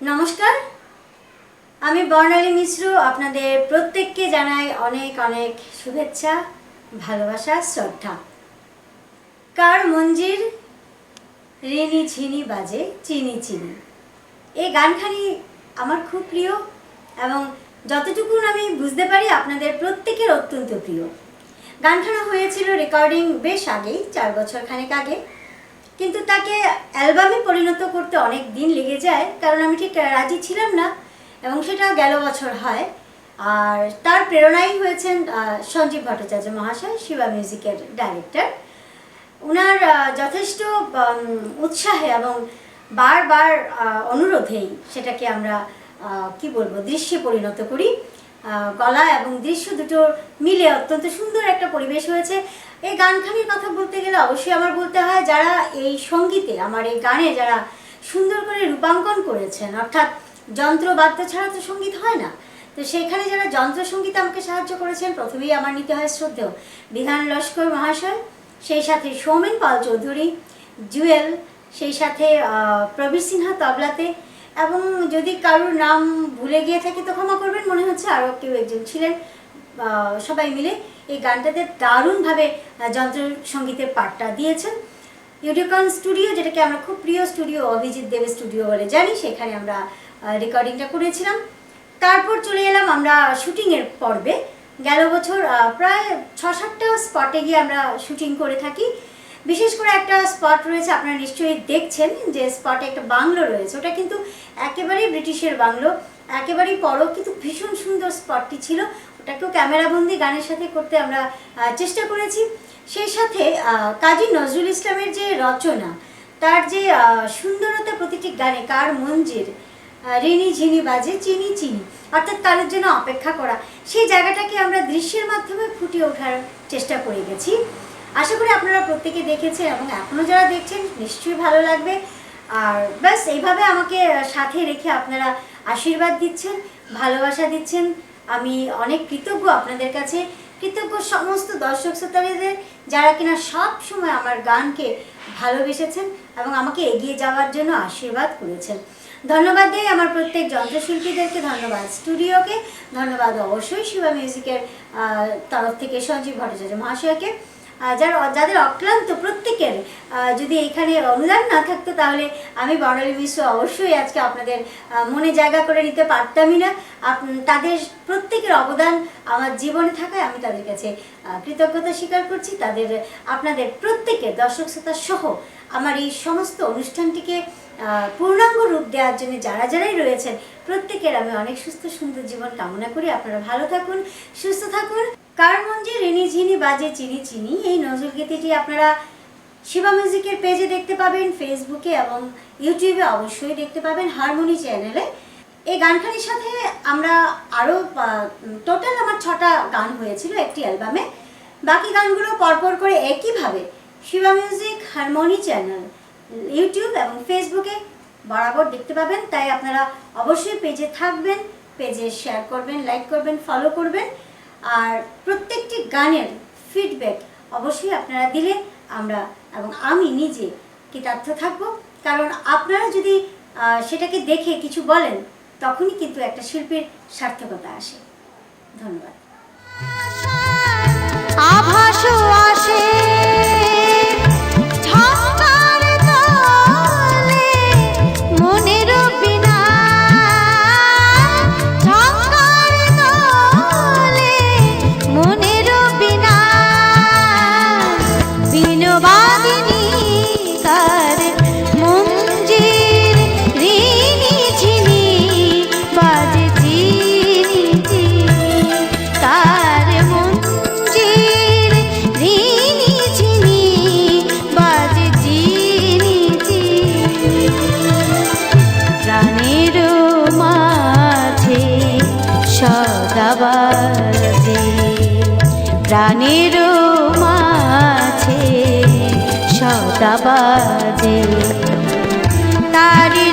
নমস্কার। আমি বর্ণালী মিশ্র, আপনাদের প্রত্যেককে জানাই অনেক অনেক শুভেচ্ছা, ভালোবাসা, শ্রদ্ধা। কার মঞ্জির রেনি ঝিনি বাজে চিনি চিনি। এই গানখানি আমার খুব প্রিয় এবং যতটুকুন আমি বুঝতে পারি আপনাদের প্রত্যেকের অত্যন্ত প্রিয়। গানখানা হয়েছিল রেকর্ডিং বেশ আগেই, চার বছর খানেক আগে। কিন্তু তাকে অ্যালবামে পরিণত করতে অনেক দিন লেগে যায়, কারণ আমি ঠিক রাজি ছিলাম না, এবং সেটা গেল বছর হয়। আর তার প্রেরণাই হয়েছেন সঞ্জীব ভট্টাচার্য মহাশয়, শিবা মিউজিকের ডাইরেক্টর। ওনার যথেষ্ট উৎসাহে এবং বারবার অনুরোধেই সেটাকে আমরা কি বলব, দৃশ্যে পরিণত করি। গলা এবং দৃশ্য দুটো মিলে অত্যন্ত সুন্দর একটা পরিবেশ হয়েছে। এই গানখানির কথা বলতে গেলে অবশ্যই আমার বলতে হয়, যারা এই সঙ্গীতে, আমার এই গানে যারা সুন্দর করে রূপাঙ্কন করেছেন, অর্থাৎ যন্ত্রবাদ্য ছাড়া তো সংগীত হয় না, তো সেখানে যারা যন্ত্রসঙ্গীত আমাকে সাহায্য করেছেন, প্রথমেই আমার নিতে হয় শ্রদ্ধেয় বিধান লস্কর মহাশয়, সেই সাথে সৌমেন পাল চৌধুরী, জুয়েল, সেই সাথে প্রবীর সিনহা তবলাতে এবং যদি কারোর নাম ভুলে গিয়ে থাকে তো ক্ষমা করবেন। মনে হচ্ছে আরও কেউ একজন ছিলেন। সবাই মিলে এই গানটাতে দারুণভাবে যন্ত্র সঙ্গীতের পাঠটা দিয়েছেন। ইউডিকন স্টুডিও, যেটাকে আমরা খুব প্রিয় স্টুডিও, অভিজিৎ দেবের স্টুডিও বলে জানি, সেখানে আমরা রেকর্ডিংটা করেছিলাম। তারপর চলে এলাম আমরা শুটিংয়ের পর্বে। গেল বছর প্রায় ছ সাতটা স্পটে গিয়ে আমরা শুটিং করে থাকি। বিশেষ করে একটা স্পট রয়েছে, আপনারা নিশ্চয়ই দেখছেন যে স্পটে একটা বাংলো রয়েছে। ওটা কিন্তু একেবারেই ব্রিটিশের বাংলো, একেবারেই পরও কিন্তু ভীষণ সুন্দর স্পটটি ছিল। ওটাকেও ক্যামেরাবন্দি গানের সাথে করতে আমরা চেষ্টা করেছি। সেই সাথে কাজী নজরুল ইসলামের যে রচনা, তার যে সুন্দরতা প্রতিটি গানে, কার মঞ্জির রিনি ঝিনি বাজে, চিনি চিনি, অর্থাৎ কারোর জন্য অপেক্ষা করা, সেই জায়গাটাকে আমরা দৃশ্যের মাধ্যমে ফুটিয়ে ওঠার চেষ্টা করে গেছি। আশা করি আপনারা প্রত্যেকে দেখেছেন এবং এখনও যারা দেখছেন, নিশ্চয়ই ভালো লাগবে। আর ব্যাস, এইভাবে আমাকে সাথে রেখে আপনারা আশীর্বাদ দিচ্ছেন, ভালোবাসা দিচ্ছেন। আমি অনেক কৃতজ্ঞ আপনাদের কাছে, কৃতজ্ঞ সমস্ত দর্শক শ্রোতাদের যারা কিনা সব সময় আমার গানকে ভালোবেসেছেন এবং আমাকে এগিয়ে যাওয়ার জন্য আশীর্বাদ করেছেন। ধন্যবাদ দেই আমার প্রত্যেক যন্ত্রশিল্পীদেরকে ধন্যবাদ স্টুডিওকে, ধন্যবাদ অবশ্যই শিবা মিউজিকের তরফ থেকে সঞ্জীব ভট্টাচার্য মহাশয়কে। যারা যাদের অক্লান্ত প্রত্যেকের যদি এখানে অনুদান না থাকতো তাহলে আমি বর্ণালী মিশ্র অবশ্যই আজকে আপনাদের মনে জায়গা করে নিতে পারতামই না। তাদের প্রত্যেকের অবদান আমার জীবনে থাকায় আমি তাদের কাছে কৃতজ্ঞতা স্বীকার করছি। তাদের, আপনাদের প্রত্যেকের দর্শক শ্রোতা সহ আমার এই সমস্ত অনুষ্ঠানটিকে পূর্ণাঙ্গ রূপ দেওয়ার জন্য যারা যারাই রয়েছেন, প্রত্যেকের আমি অনেক সুস্থ সুন্দর জীবন কামনা করি। আপনারা ভালো থাকুন, সুস্থ থাকুন। কার মঞ্জে রেনি ঝিনি বাজে চিনি চিনি, এই নজরুল গীতিটি আপনারা শিবা মিউজিকের পেজে দেখতে পাবেন ফেসবুকে এবং ইউটিউবে অবশ্যই দেখতে পাবেন হারমোনি চ্যানেলে এই গানখানির সাথে আমরা আরও টোটাল আমার ছটা গান হয়েছিল একটি অ্যালবামে বাকি গানগুলো পরপর করে একইভাবে Shiva music harmony channel YouTube এবং ফেসবুকে বরাবর দেখতে পাবেন। তাই আপনারা অবশ্যই পেজে থাকবেন পেজে শেয়ার করবেন লাইক করবেন ফলো করবেন। আর প্রত্যেকটি গানের ফিডব্যাক অবশ্যই আপনারা দিলে আমরা এবং আমি নিজে কৃতার্থ থাকব। কারণ আপনারা যদি সেটাকে দেখে কিছু বলেন, তখনই কিন্তু একটা শিল্পের সার্থকতা আসে। ধন্যবাদ। আভাস প্রাণের মাঝে সদাবাজে তারি